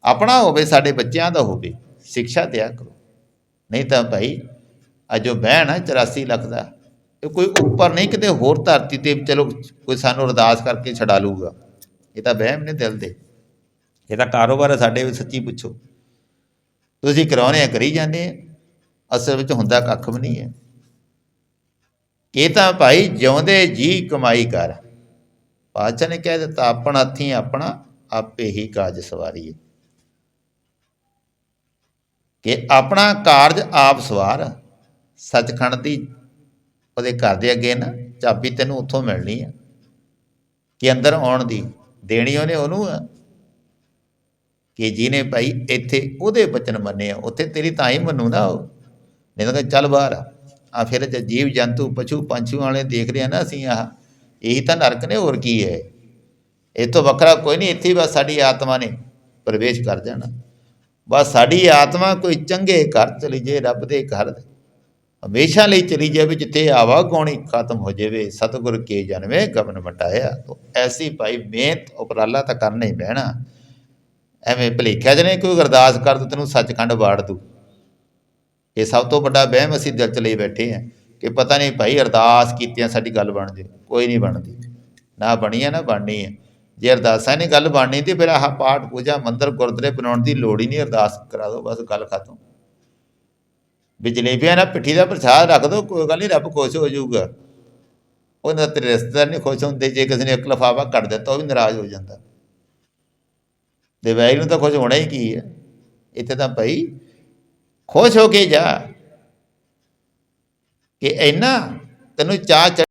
ਆਪਣਾ ਹੋਵੇ, ਸਾਡੇ ਬੱਚਿਆਂ ਦਾ ਹੋਵੇ, ਸਿੱਖਿਆ ਦਿਆ ਕਰੋ। ਨਹੀਂ ਤਾਂ ਭਾਈ, ਅੱਜ ਜੋ ਬਹਿਣ ਹੈ 84 ਲੱਖ ਦਾ ਇਹ ਕੋਈ ਉੱਪਰ ਨਹੀਂ, ਕਿਤੇ ਹੋਰ ਧਰਤੀ ਤੇ ਚਲੋ ਕੋਈ ਸਾਨੂੰ ਅਰਦਾਸ ਕਰਕੇ ਛਡਾ ਲੂਗਾ ਇਹ ਤਾਂ ਵਹਿਮ ਨੇ ਦਿਲ ਦੇ। ਇਹ ਤਾਂ ਕਾਰੋਬਾਰ ਹੈ ਸਾਡੇ ਵਿੱਚ ਸੱਚੀ ਪੁੱਛੋ। ਤੁਸੀਂ ਕਰਾਉਣੇ ਆ, ਕਰੀ ਜਾਂਦੇ ਆ। ਅਸਲ ਵਿੱਚ ਹੁੰਦਾ ਕੱਖ ਵੀ ਨਹੀਂ ਹੈ ਇਹ ਤਾਂ ਭਾਈ ਜਿਉਂਦੇ ਜੀ ਕਮਾਈ ਕਰ। ਪਾਤਸ਼ਾਹ ਨੇ ਕਹਿ ਦਿੱਤਾ, ਆਪਣਾ ਹੱਥੀਂ ਆਪਣਾ, ਆਪੇ ਹੀ ਕਾਜ ਸਵਾਰੀਏ। ਕਿ ਆਪਣਾ ਕਾਰਜ ਆਪ ਸਵਾਰ। ਸੱਚਖੰਡ ਦੀ ਉਹਦੇ ਘਰ ਦੇ ਅੱਗੇ ਨਾ ਚਾਬੀ ਤੈਨੂੰ ਉੱਥੋਂ ਮਿਲਣੀ ਆ। ਕਿ ਅੰਦਰ ਆਉਣ ਦੀ, ਦੇਣੀ ਉਹਨੇ ਉਹਨੂੰ ਆ। ਕਿ ਜਿਹਨੇ ਭਾਈ ਇੱਥੇ ਉਹਦੇ ਬਚਨ ਮੰਨੇ ਆ, ਉੱਥੇ ਤੇਰੀ ਤਾਂ ਹੀ ਮੰਨੂ ਨਾ ਉਹ। ਨਹੀਂ ਤਾਂ ਚੱਲ ਬਾਹਰ ਆ। ਫਿਰ ਜੀਵ ਜੰਤੂ, ਪਸ਼ੂ ਪੰਛੀਆਂ ਵਾਲੇ ਦੇਖ ਰਹੇ ਆ ਨਾ ਅਸੀਂ ਆਹ, ਇਹੀ ਤਾਂ ਨਰਕ ਨੇ, ਹੋਰ ਕੀ ਹੈ। ਇਹ ਤੋਂ ਵੱਖਰਾ ਕੋਈ ਨਹੀਂ, ਇੱਥੇ ਬਸ ਸਾਡੀ ਆਤਮਾ ਨੇ ਪ੍ਰਵੇਸ਼ ਕਰ ਜਾਣਾ। ਬਸ ਸਾਡੀ ਆਤਮਾ ਕੋਈ ਚੰਗੇ ਘਰ ਚਲੀ ਜੇ ਰੱਬ ਦੇ ਘਰ। ਹਮੇਸ਼ਾ ਲਈ ਚਲੀ ਜਾਵੇ, ਜਿੱਥੇ ਆਵਾ ਗੌਣੀ ਖਤਮ ਹੋ ਜਾਵੇ, ਸਤਿਗੁਰ ਕੇ ਜਨਮੇ ਗਮਨ ਮਟਾਇਆ। ਤੋ ਐਸੀ ਭਾਈ ਮਿਹਨਤ, ਉਪਰਾਲਾ ਤਾਂ ਕਰਨਾ ਹੀ ਪੈਣਾ। ਐਵੇਂ ਭਲੇਖਿਆ ਜਨੇ ਕੋਈ ਅਰਦਾਸ ਕਰ ਦੂ, ਤੈਨੂੰ ਸੱਚਖੰਡ ਵਾੜ ਦੂ। ਇਹ ਸਭ ਤੋਂ ਵੱਡਾ ਵਹਿਮ ਅਸੀਂ ਦਿਲ ਚ ਲਈ ਬੈਠੇ ਆ, ਕਿ ਪਤਾ ਨਹੀਂ ਭਾਈ ਅਰਦਾਸ ਕੀਤੀਆਂ ਸਾਡੀ ਗੱਲ ਬਣ ਜੇ ਕੋਈ ਨਹੀਂ ਬਣਦੀ। ਨਾ ਬਣੀ ਹੈ ਨਾ ਬਣਨੀ ਹੈ ਜੇ ਅਰਦਾਸਾਂ ਨਹੀਂ ਗੱਲ ਬਣਨੀ ਤੇ ਫਿਰ ਆਹ ਪਾਠ ਪੂਜਾ, ਮੰਦਰ, ਗੁਰਦੁਆਰੇ ਬਣਾਉਣ ਦੀ ਲੋੜ ਹੀ ਨਹੀਂ, ਅਰਦਾਸ ਕਰਾ ਦੋ, ਬਸ ਗੱਲ ਖਤਮ। ਵੀ ਜਲੇਬੀਆਂ ਨਾਲ ਪਿੱਠੀ ਦਾ ਪ੍ਰਸਾਦ ਰੱਖ ਦਿਓ ਕੋਈ ਗੱਲ ਨਹੀਂ, ਰੱਬ ਖੁਸ਼ ਹੋ ਜਾਊਗਾ। ਉਹਨਾਂ ਤੇਰੇ ਰਿਸ਼ਤੇਦਾਰ ਨਹੀਂ ਖੁਸ਼ ਹੁੰਦੇ, ਜੇ ਕਿਸੇ ਨੇ ਇੱਕ ਲਫਾਫਾ ਕੱਢ ਦਿੱਤਾ, ਉਹ ਵੀ ਨਾਰਾਜ਼ ਹੋ ਜਾਂਦਾ। ਤੇ ਵੈਰੀ ਨੂੰ ਤਾਂ ਖੁਸ਼ ਹੋਣਾ ਹੀ ਕੀ ਹੈ? ਇੱਥੇ ਤਾਂ ਭਾਈ ਖੁਸ਼ ਹੋ ਕੇ ਜਾ। ਕਿ ਇੰਨਾ ਤੈਨੂੰ ਚਾਹ